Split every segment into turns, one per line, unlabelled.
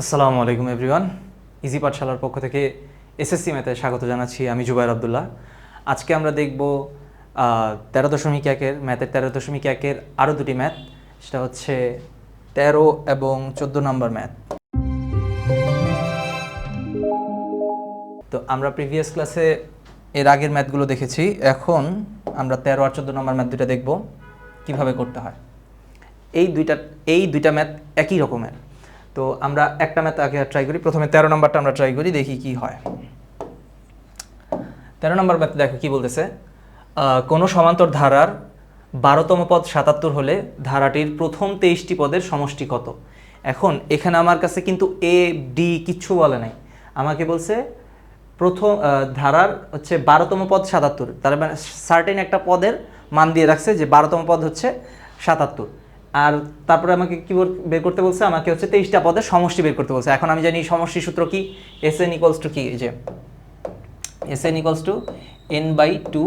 আসসালামু আলাইকুম everyone easy পাঠশালার পক্ষ থেকে এসএসসি ম্যাথে স্বাগত জানাচ্ছি আমি জুবাইর আবদুল্লাহ। আজকে আমরা দেখব তেরো দশমিক একের, ম্যাথের তেরো দশমিক একের আরও দুটি ম্যাথ। সেটা হচ্ছে তেরো এবং চোদ্দ নম্বর ম্যাথ। তো আমরা প্রিভিয়াস ক্লাসে এর আগের ম্যাথগুলো দেখেছি। এখন আমরা তেরো আর চোদ্দ নম্বর ম্যাথ দুটা দেখব, কীভাবে করতে হয়। এই দুইটা এই দুইটা ম্যাথ একই রকমের। তো আমরা একটা ম্যাথ আগে ট্রাই করি। প্রথমে তেরো নম্বরটা আমরা ট্রাই করি, দেখি কি হয়। তেরো নম্বর ম্যাথ দেখো কি বলতেছে কোনো সমান্তর ধারার বারোতম পদ সাতাত্তর হলে ধারাটির প্রথম তেইশটি পদের সমষ্টি কত? এখন এখানে আমার কাছে কিন্তু এ ডি কিচ্ছু বলে নাই। আমাকে বলছে, প্রথম ধারার হচ্ছে বারোতম পদ সাতাত্তর। তার মানে সার্টেন একটা পদের মান দিয়ে রাখছে যে বারোতম পদ হচ্ছে সাতাত্তর। আর তারপরে আমাকে কি বের করতে বলছে, আমাকে হচ্ছে তেইশটা পদের সমষ্টি বের করতে বলছে। এখন আমি জানি সমষ্টি সূত্র কি? এস এন ইকলস টু কি যে S N equals to N by two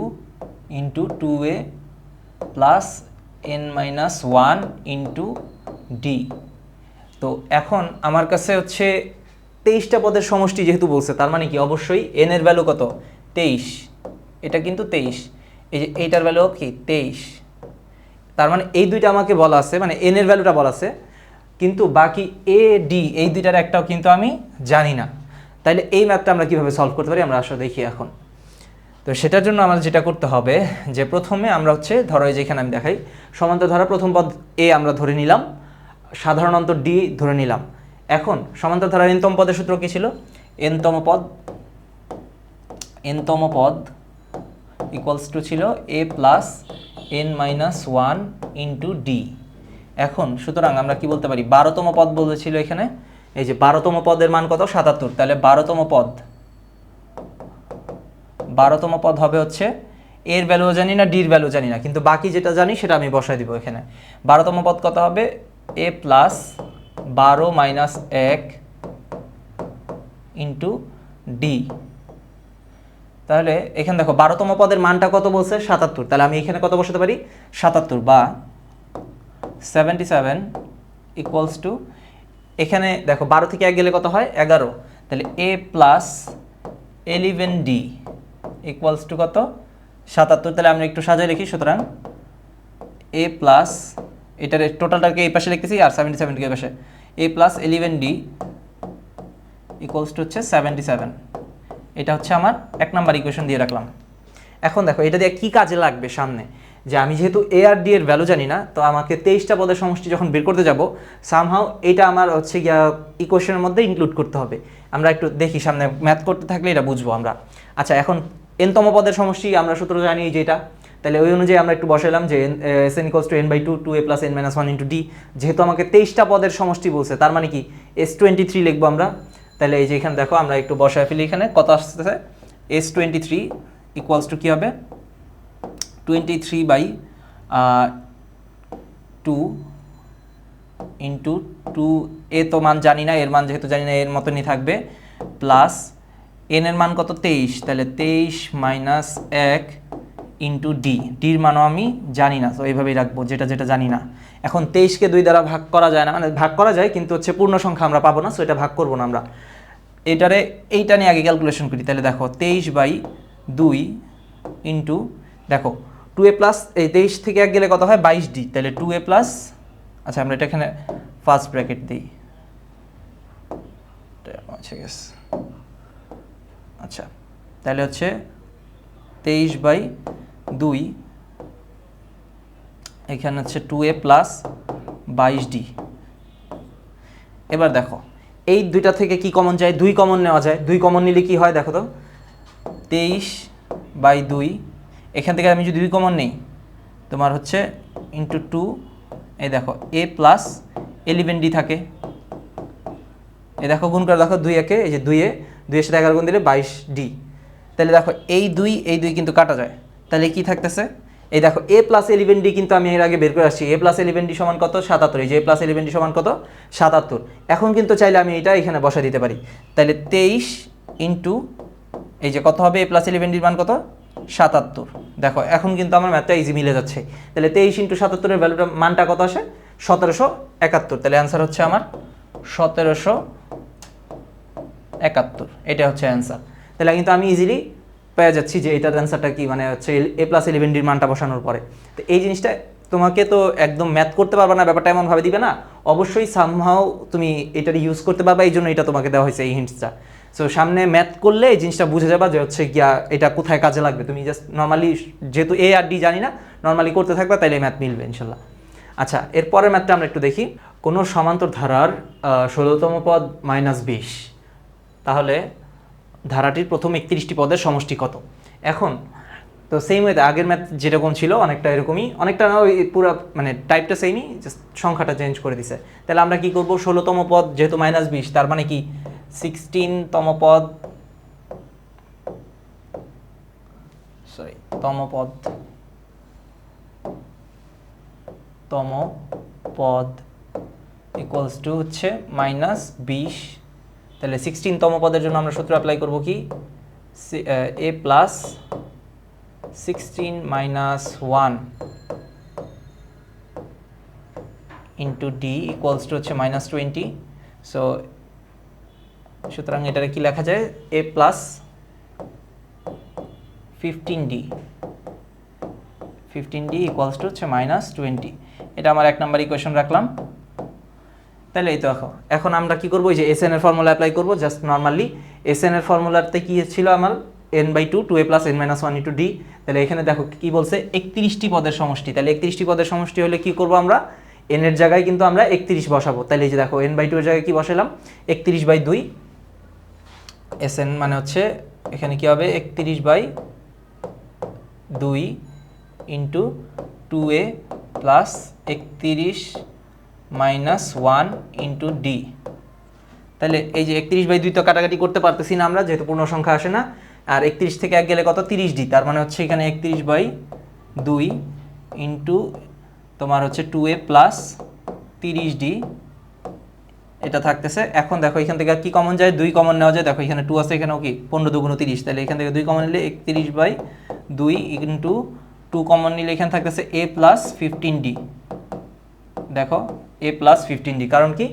into two A plus N minus one into D তো এখন আমার কাছে হচ্ছে তেইশটা পদের সমষ্টি যেহেতু বলছে, তার মানে কি? অবশ্যই এন এর ভ্যালু কত? তেইশ। এটা কিন্তু তেইশ। এই যে, এইটার ভ্যালু কি? তেইশ। তার মানে এই দুইটা আমাকে বলা আছে মানে এন এর ভ্যালুটা বলা আছে, কিন্তু বাকি এ ডি এই দুইটার একটাও কিন্তু আমি জানি না। তাইলে এই ম্যাথটা আমরা কীভাবে সলভ করতে পারি আমরা আসলে দেখি এখন। তো সেটার জন্য আমাদের যেটা করতে হবে, যে প্রথমে আমরা হচ্ছে, ধরো যেখানে আমি দেখাই সমান্তর ধারা প্রথম পদ এ আমরা ধরে নিলাম, সাধারণ অন্তর ডি ধরে নিলাম। এখন সমান্তর ধারার এনতম পদের সূত্র কী ছিল? এনতম পদ এনতম পদ ইকুয়ালস টু ছিল A plus N minus one into D এখন সুতরাং আমরা কি বলতে পারি? বারোতম পদ বলেছিল এখানে। এই যে বারোতম পদের মান কত? সাতাত্তর। তাহলে বারোতম পদ। বারোতম পদ হবে হচ্ছে এর ভ্যালু জানি না ডির ভ্যালু জানি না। কিন্তু বাকি যেটা জানি সেটা আমি বসাই দিব এখানে। বারোতম পদ কত হবে? এ প্লাস বারো মাইনাস এক ইন্টু ডি তাহলে এখানে দেখো বারোতম পদের মানটা কত বলছে? সাতাত্তর। তাহলে আমি এখানে কত বসাতে পারি? সাতাত্তর বা সেভেন্টি সেভেন ইকুয়ালস টু এখানে দেখো বারো থেকে এক গেলে কত হয়? এগারো। তাহলে A plus eleven D equals to কত? সাতাত্তর। তাহলে আমরা একটু সাজায় লিখি, সুতরাং এ প্লাস এটার টোটালটাকে এই পাশে লিখতেছি, আর সেভেন্টি সেভেনকে এই পাশে। A plus eleven D equals to হচ্ছে সেভেন্টি সেভেন এটা হচ্ছে আমার এক নাম্বার ইকুয়েশন দিয়ে রাখলাম। এখন দেখো, এটা দিয়ে কি কাজে লাগবে সামনে? যে আমি যেহেতু এ আর ডি এর ভ্যালু জানি না, তো আমাকে তেইশটা পদের সমষ্টি যখন বের করতে যাব সামহাও এটা আমার হচ্ছে গিয়া ইকুয়েশনের মধ্যে ইনক্লুড করতে হবে। আমরা একটু দেখি, সামনে ম্যাথ করতে থাকলে এটা বুঝব আমরা। আচ্ছা এখন এনতম পদের সমষ্টি, আমরা সূত্র জানি যেটা তাহলে ওই অনুযায়ী আমরা একটু বসাইলাম যে S N equals to N by two two A plus N minus one into D যেহেতু আমাকে তেইশটা পদের সমষ্টি বলছে, তার মানে কি? এস টোয়েন্টি থ্রি লিখব আমরা। তাহলে এই যে এখানে দেখো, আমরা একটু বসায় ফেলি এখানে। কত আসতেছে? S twenty three equals to কী হবে? Twenty three by two into two A তো মান জানি না, এর মান যেহেতু জানি না, এর মতনই থাকবে। প্লাস এন এর মান কত? তেইশ। তাহলে তেইশ মাইনাস এক ইন্টু ডি ডির মানও আমি জানি না তো এইভাবেই রাখব, যেটা যেটা জানি না। এখন তেইশকে দুই দ্বারা ভাগ করা যায় না মানে ভাগ করা যায়, কিন্তু হচ্ছে পূর্ণ সংখ্যা আমরা পাবো না সো এটা ভাগ করব না আমরা। এটারে, এইটা নিয়ে আগে ক্যালকুলেশন করি, তাহলে দেখো, তেইশ বাই দুই ইন্টু দেখো টু এ প্লাস এই তেইশ থেকে এক গেলে কত হয়? বাইশ ডি তাহলে টু এ প্লাস আচ্ছা আমরা এটা এখানে ফার্স্ট ব্র্যাকেট দিই। গেস আচ্ছা তাহলে হচ্ছে তেইশ বাই দুই, এখানে হচ্ছে টু এ প্লাস বাইশ ডি এবার দেখো, এই দুইটা থেকে কি কমন যায়? দুই কমন নেওয়া যায়। দুই কমন নিলে কি হয় দেখো তো? তেইশ বাই দুই। এখান থেকে আমি যদি দুই কমন নেই, তোমার হচ্ছে ইন্টু টু এই দেখো এ প্লাস এলিভেন ডি থাকে। এই দেখো, গুণ করে দেখো দুই একে, এই যে দুইয়ে দুইয়ের সাথে এগারো গুণ দিলে বাইশ ডি তাহলে দেখো, এই দুই এই দুই কিন্তু কাটা যায়। তাহলে কি থাকতেছে? এই দেখো এ প্লাস এলিভেন ডি কিন্তু আমি এর আগে বের করে আসছি। এ প্লাস এলিভেন ডি সমান কত? সাতাত্তর। এই যে এ প্লাস এলিভেন ডি সমান কত? সাতাত্তর। এখন কিন্তু চাইলে আমি এটা এখানে বসা দিতে পারি। তাহলে তেইশ ইন্টু, এই যে কত হবে? এ প্লাস ইলেভেন ডির মান কত? সাতাত্তর। দেখো, এখন কিন্তু আমার ম্যাথটা ইজি মিলে যাচ্ছে। তাহলে তেইশ ইন্টু সাতাত্তরের ভ্যালুটা মানটা কত আসে? সতেরোশো একাত্তর। তাহলে অ্যান্সার হচ্ছে আমার সতেরোশো একাত্তর। এটা হচ্ছে অ্যান্সার তাহলে কিন্তু আমি ইজিলি পেয়ে যাচ্ছি যে এটার অ্যান্সারটা কি? মানে হচ্ছে এ প্লাস ইলেভেন ডির মানটা বসানোর পরে। তো এই জিনিসটা তোমাকে তো একদম ম্যাথ করতে পারবে না, ব্যাপারটা এমনভাবে দিবে না। অবশ্যই সামহাও তুমি এটার ইউজ করতে পারবে, এই জন্য এটা তোমাকে দেওয়া হয়েছে এই হিন্টসটা সো সামনে ম্যাথ করলে এই জিনিসটা বুঝে যাবা যে হচ্ছে গিয়া এটা কোথায় কাজে লাগবে। তুমি জাস্ট নর্মালি যেহেতু এ আর ডি জানি না নর্মালি করতে থাকবা, তাইলে ম্যাথ মিলবে ইনশাল্লাহ। আচ্ছা এরপরের ম্যাথটা আমরা একটু দেখি। কোনো সমান্তর ধারার ষোলোতম পদ মাইনাস বিশ। তাহলে ধারাটির প্রথম একত্রিশটি পদের সমষ্টি কত? এখন, তো সেম ওয়েতে আগের ম্যাথ যেরকম ছিল, অনেকটা এরকমই, অনেকটা না, ওই পুরো মানে টাইপটা সেমই জাস্ট সংখ্যাটা চেঞ্জ করে দিছে। তাহলে আমরা কি করব? ষোলোতম পদ যেহেতু মাইনাস বিশ, তার মানে কি? সিক্সটিনতম পদ সরি তম পদ তম পদ ইকুয়ালস টু হচ্ছে মাইনাস বিশ তাহলে সিক্সটিনতম পদের জন্য আমরা সূত্র অ্যাপ্লাই করব কি? A plus sixteen minus one into D equals to হচ্ছে মাইনাস টোয়েন্টি সো সুতরাং এটারে কি লেখা যায়? A plus fifteen D fifteen D equals to হচ্ছে মাইনাস টোয়েন্টি এটা আমার এক নাম্বার ইকুয়েশন রাখলাম। তাহলে এই তো এখন এখন আমরা কি করব? এই যে এস এর ফর্মুলা অ্যাপ্লাই করব। জাস্ট নর্মালি এস এন এর ফর্মুলাতে কি ছিল আমার? N by two two A plus N minus one into D তাহলে এখানে দেখো কি বলছে? একত্রিশটি পদের সমষ্টি। তাহলে একত্রিশটি পদের সমষ্টি হলে কি করব আমরা? এন এর জায়গায় কিন্তু আমরা একত্রিশ বসাবো। তাহলে এই যে দেখো এন বাই টু এর জায়গায় কি বসালাম? একত্রিশ বাই দুই। এস এন মানে হচ্ছে এখানে কি হবে? একত্রিশ বাই দুই ইন্টু টু এ প্লাস একত্রিশ মাইনাস ওয়ান ইন্টু ডি তাহলে এই যে একত্রিশ বাই দুই তো কাটাকাটি করতে পারতেছি না আমরা, যেহেতু পূর্ণ সংখ্যা আসে না। আর একত্রিশ থেকে এক গেলে কত? তিরিশ ডি তার মানে হচ্ছে এখানে একত্রিশ বাই দুই ইন্টু তোমার হচ্ছে টু এ প্লাস তিরিশ ডি এটা থাকতেছে। এখন দেখো এখান থেকে আর কি কমন যায়? দুই কমন নেওয়া যায়। দেখো এখানে টু আছে, এখানেও কি? পনেরো দুগুণ তিরিশ। তাহলে এখান থেকে দুই কমন নিলে একত্রিশ বাই দুই ইন্টু টু কমন নিলে এখানে থাকতেছে এ প্লাস ফিফটিন ডি দেখো এ প্লাস ফিফটিন ডি কারণ কি?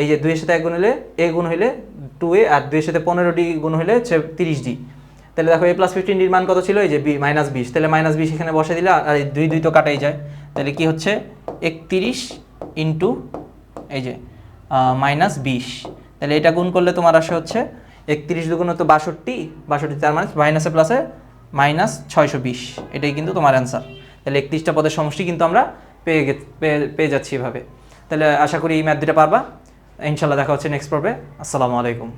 এই যে দুইয়ের সাথে এক গুণ হলে এ গুণ হলে টু এ আর দুইয়ের সাথে পনেরো ডি গুণ হলে হচ্ছে তিরিশ ডি তাহলে দেখো এ প্লাস ফিফটিন ডির মান কত ছিল? এই যে বি মাইনাস বিশ। তাহলে মাইনাস বিশ এখানে বসে দিলে আর এই দুই দুই তো কাটাই যায়। তাহলে কি হচ্ছে? একত্রিশ ইন্টু এই যে মাইনাস বিশ। তাহলে এটা গুণ করলে তোমার আসে হচ্ছে একত্রিশ দুগুণ তো বাষট্টি বাষট্টি তার মানে মাইনাসে প্লাসে মাইনাস ছয়শো বিশ। এটাই কিন্তু তোমার অ্যান্সার তাহলে একত্রিশটা পদের সমষ্টি কিন্তু আমরা পেয়ে পেয়ে যাচ্ছি এভাবে। তাহলে আশা করি এই ম্যাথ দুটা পারবা। ইনশাল্লাহ দেখা হচ্ছে নেক্সট পর্বে। আসসালামু আলাইকুম।